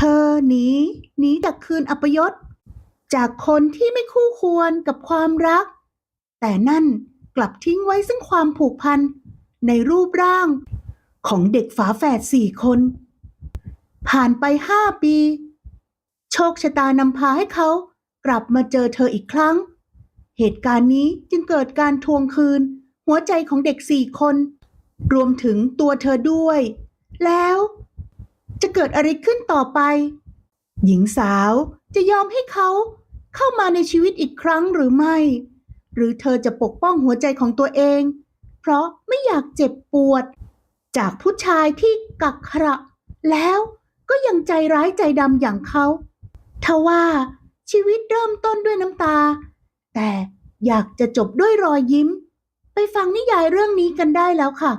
เธอหนีหนีจากคืนอัปยศ จากคนที่ไม่คู่ควรกับความรัก แต่นั่นกลับทิ้งไว้ซึ่งความผูกพันในรูปร่าง ของเด็กฝาแฝดสี่คน ผ่านไปห้าปี โชคชะตานำพาให้เขากลับมาเจอเธออีกครั้ง เหตุการณ์นี้จึงเกิดการทวงคืน หัวใจของเด็กสี่คน รวมถึงตัวเธอด้วย แล้ว จะเกิดอะไรขึ้นต่อไป หญิงสาวจะยอมให้เขาเข้ามาในชีวิตอีกครั้งหรือไม่ หรือเธอจะปกป้องหัวใจของตัวเอง เพราะไม่อยากเจ็บปวด จากผู้ชายที่กักขระ แล้วก็ยังใจร้ายใจดำอย่างเขาทว่าชีวิตเริ่มต้นด้วยน้ำตา แต่อยากจะจบด้วยรอยยิ้ม ไปฟังนิยายเรื่องนี้กันได้แล้วค่ะ